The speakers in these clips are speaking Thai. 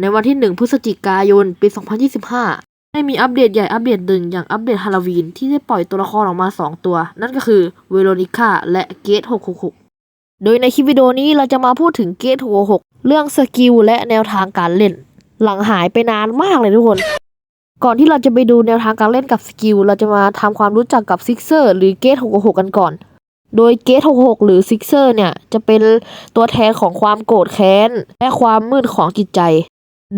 ในวันที่ 1 พฤศจิกายน ปี 2025 ได้มีอัปเดตใหญ่อัปเดตหนึ่งอย่างอัปเดตฮาโลวีนที่ได้ปล่อยตัวละครออกมา 2 ตัว นั่นก็คือเวโรนิก้าและเกต666 โดยในคลิปวิดีโอนี้เราจะมาพูดถึงเกต666 เรื่องสกิลและแนวทางการเล่น หลังหายไปนานมากเลยทุกคน ก่อนที่เราจะไปดูแนวทางการเล่นกับสกิลเราจะมาทำความรู้จักกับซิกเซอร์หรือเกต666 กันก่อนโดยเกต66 หรือซิกเซอร์เนี่ย จะเป็นตัวแทนของความโกรธแค้น และความมืดของจิตใจ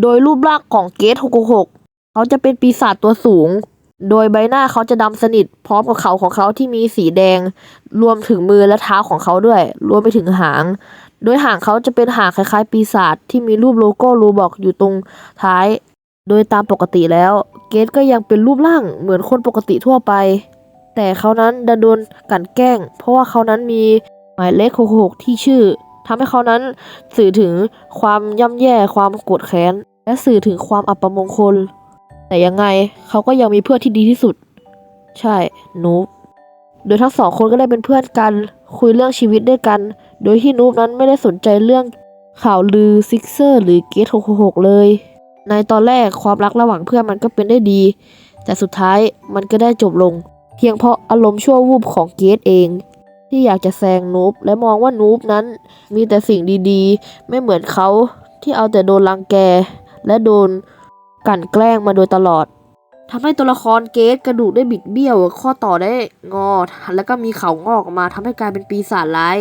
โดยรูปร่างของเกต666 เขาจะเป็นปีศาจตัวสูง โดยใบหน้าเขาจะดำสนิท พร้อมกับเขาของเขาที่มีสีแดง รวมถึงมือและเท้าของเขาด้วย รวมไปถึงหาง โดยหางเขาจะเป็นหางคล้ายๆ ปีศาจที่มีรูปโลโก้รูบอกอยู่ตรงท้าย โดยตามปกติแล้ว เกตก็ยังเป็นรูปร่างเหมือนคนปกติทั่วไป แต่เขานั้นดันโดนกันแกล้ง เพราะว่าเขานั้นมีหมายเลข66ที่ชื่อ ทำให้เขานั้นสื่อถึงความย่ำแย่ความโกรธแค้น และสื่อถึงความอัปมงคล แต่ยังไงเขาก็ยังมีเพื่อนที่ดีที่สุด ใช่นูบโดยทั้งสองคนก็ได้เป็นเพื่อนกัน คุยเรื่องชีวิตด้วยกัน โดยที่นูบนั้นไม่ได้สนใจเรื่องข่าวลือซิกเซอร์หรือเกต666เลย ในตอนแรกความรักระหว่างเพื่อนมันก็เป็นได้ดี แต่สุดท้ายมันก็ได้จบลง เพียงเพราะอารมณ์ชั่ววูบของเกตเอง ที่อยากจะแซงนูบและมองว่านูบนั้นมีแต่สิ่งดีๆ ไม่เหมือนเขาที่เอาแต่โดนรังแก และโดนกั่นแกล้งมาโดยตลอดทำให้ตัวละครเกตกระดูกได้บิดเบี้ยว ข้อต่อได้งอ แล้วก็มีเขางอกออกมาทำให้กลายเป็นปีศาจร้าย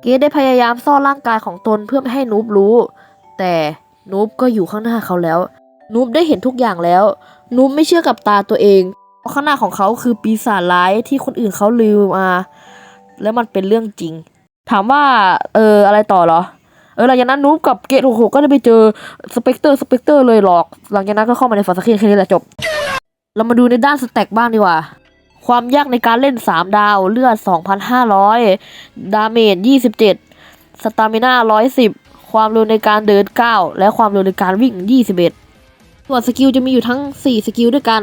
เกตได้พยายามซ่อนร่างกายของตนเพื่อไม่ให้นูบรู้ แต่นูบก็อยู่ข้างหน้าเขาแล้ว นูบได้เห็นทุกอย่างแล้ว นูบไม่เชื่อกับตาตัวเองเพราะข้างหน้าของเขาคือปีศาจร้ายที่คนอื่นเขาลืมมา แล้วมันเป็นเรื่องจริง ถามว่าเอออะไรต่อเหรอเออหลังจากนั้นนูบกับเกตโหก็ได้ไปเจอสเปกเตอร์สเปกเตอร์เลยหรอกหลังจากนั้นก็เข้ามาในฟาสเคนแค่นี้แหละจบ เรามาดูในด้านสแต็กบ้างดีกว่า ความยากในการเล่น 3 ดาวเลือด 2,500 ดาเมจ 27 สตามิน่า 110 ความเร็วในการเดิน 9 และความเร็วในการวิ่ง 21 ส่วนสกิลจะมีอยู่ทั้ง 4 สกิลด้วยกัน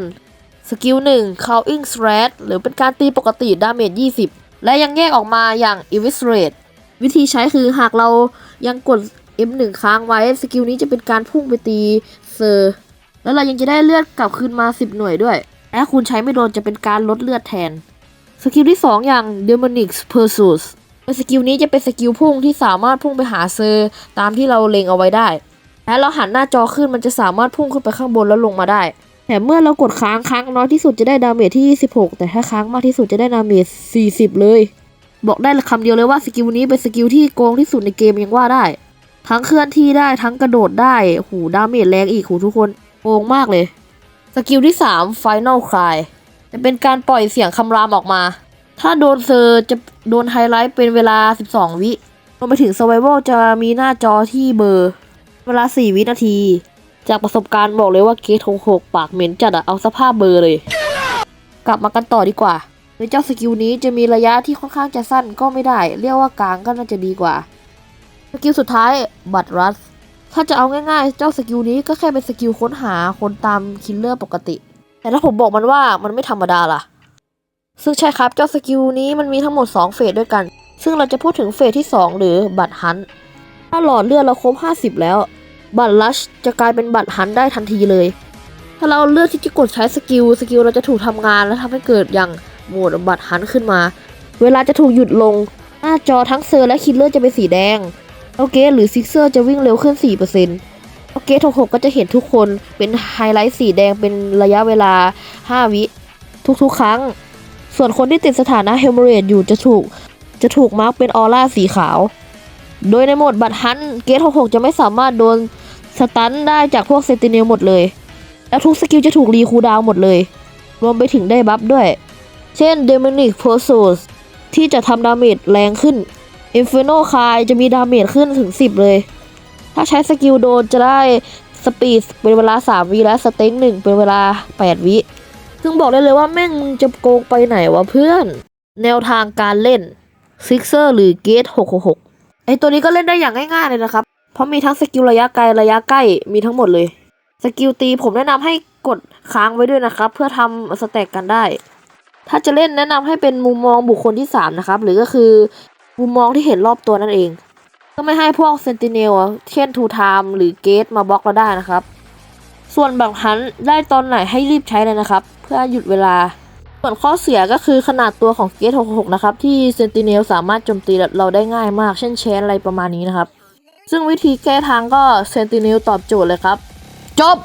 สกิล 1 Calling Threat หรือเป็นการตีปกติดาเมจ 20 และยังแยกออกมาอย่าง Eviscerate วิธีใช้คือหากเรายังกด M1 ค้างไว้สกิลนี้จะเป็นการพุ่งไปตีเซอร์ แล้วเรายังจะได้เลือดกลับคืนมา 10 หน่วยด้วยและคุณใช้ไม่โดนจะเป็นการลดเลือดแทน สกิลที่ 2 อย่าง Demonic Pursuit โดยสกิลนี้จะเป็นสกิลพุ่งที่สามารถพุ่งไปหาเซอร์ ตามที่เราเล็งเอาไว้ได้ และเราหันหน้าจอขึ้นมันจะสามารถพุ่งขึ้นไปข้างบนแล้วลงมาได้ แต่เมื่อเรากดค้างค้างน้อยที่สุดจะได้ดาเมจที่ 26 แต่ถ้าค้างมากที่สุดจะได้ดาเมจ 40 เลย บอกได้คำเดียวเลยว่าสกิลนี้เป็นสกิลที่โกงที่สุดในเกมยังว่าได้ ทั้งเคลื่อนที่ได้ทั้งกระโดดได้หูดาเมจแรงอีกหูทุกคนโกงมากเลย สกิลที่ 3 Final Cry จะเป็นการปล่อยเสียงคำรามออกมา ถ้าโดนเซอร์จะโดนไฮไลท์เป็นเวลา 12 วิรวมไปถึง Survival จะมีหน้าจอที่เบอร์ เวลา 4 วินาที จากประสบการณ์บอกเลยว่าเกทหกปากเหม็นจัดอะเอาสภาพเบอร์เลย กลับมากันต่อดีกว่าโดยเจ้าสกิลนี้จะมีระยะที่ค่อนข้างจะสั้นก็ไม่ได้ เรียกว่ากลางก็น่าจะดีกว่า สกิลสุดท้ายบัตรรัส ถ้าจะเอาง่ายๆ เจ้าสกิลนี้ก็แค่เป็นสกิลค้นหาคนตามคิลเลอร์ปกติ แต่ถ้าผมบอกมันว่ามันไม่ธรรมดาล่ะ ซึ่งใช่ครับเจ้าสกิลนี้มันมีทั้งหมด 2 เฟสด้วยกัน ซึ่งเราจะพูดถึงเฟสที่ 2 หรือบัตรฮันถ้าหลอดเลือดเราครบ 50 แล้ว บัตรลัชจะกลายเป็นบัตรฮันได้ทันทีเลย ถ้าเราเลือกที่จะกดใช้สกิล สกิลเราจะถูกทำงานและทำให้เกิดอย่างโหมดบัตรฮันขึ้นมา เวลาจะถูกหยุดลง หน้าจอทั้งเซอร์และคิลเลอร์จะเป็นสีแดงโอเคหรือซิกเซอร์จะวิ่งเร็วขึ้น 4%โอเคทหกก็จะเห็นทุกคนเป็นไฮไลท์สีแดงเป็นระยะเวลา 5 วิทุกๆ ครั้ง ส่วนคนที่ติดสถานะเฮลเมเรดอยู่จะถูกจะถูกมาร์กเป็นออร่าสีขาว โดยในโหมดบัตรฮันเกต66 จะไม่สามารถโดน สตันได้จากพวกเซนติเนลหมดเลย แล้วทุกสกิลจะถูกรีคูดาวหมดเลย รวมไปถึงได้บัฟด้วย เช่นเดม o นิกโพโซสที่จะทำดาเมจแรงขึ้นอินฟิโนคายจะมีดาเมจขึ้นถึง 10 เลย ถ้าใช้สกิลโดนจะได้สปีดเป็นเวลา 3 วิและสเต็งหนึ่งเป็นเวลา 8 วิซึ่งบอกได้เลยว่าแม่งมึงจะโกงไปไหนวะเพื่อน แนวทางการเล่นซิกเซอร์หรือเกต666ไอตัวนี้ก็เล่นได้อย่างง่ายๆเลยนะครับ ราะมีทั้งสกิลระยะไกลระยะใกล้มีทั้งหมดเลย สกิลตีผมแนะนำให้กดค้างไว้ด้วยนะครับ เพื่อทำสแต็กกันได้ ถ้าจะเล่นแนะนำให้เป็นมุมมองบุคคลที่ 3 นะครับ หรือก็คือมุมมองที่เห็นรอบตัวนั่นเอง ก็ไม่ให้พวกเซนติเนลเช่นทูไทม์หรือเกตมาบล็อกเราได้นะครับ ส่วนแบบฮันได้ตอนไหนให้รีบใช้เลยนะครับ เพื่อหยุดเวลา ส่วนข้อเสียก็คือขนาดตัวของเกต66 นะครับ ที่เซนติเนลสามารถโจมตีเราได้ง่ายมาก เช่นแชนอะไรประมาณนี้นะครับ ซึ่งวิธีแก้ทางก็เซนติเนลตอบโจทย์เลยครับ จบ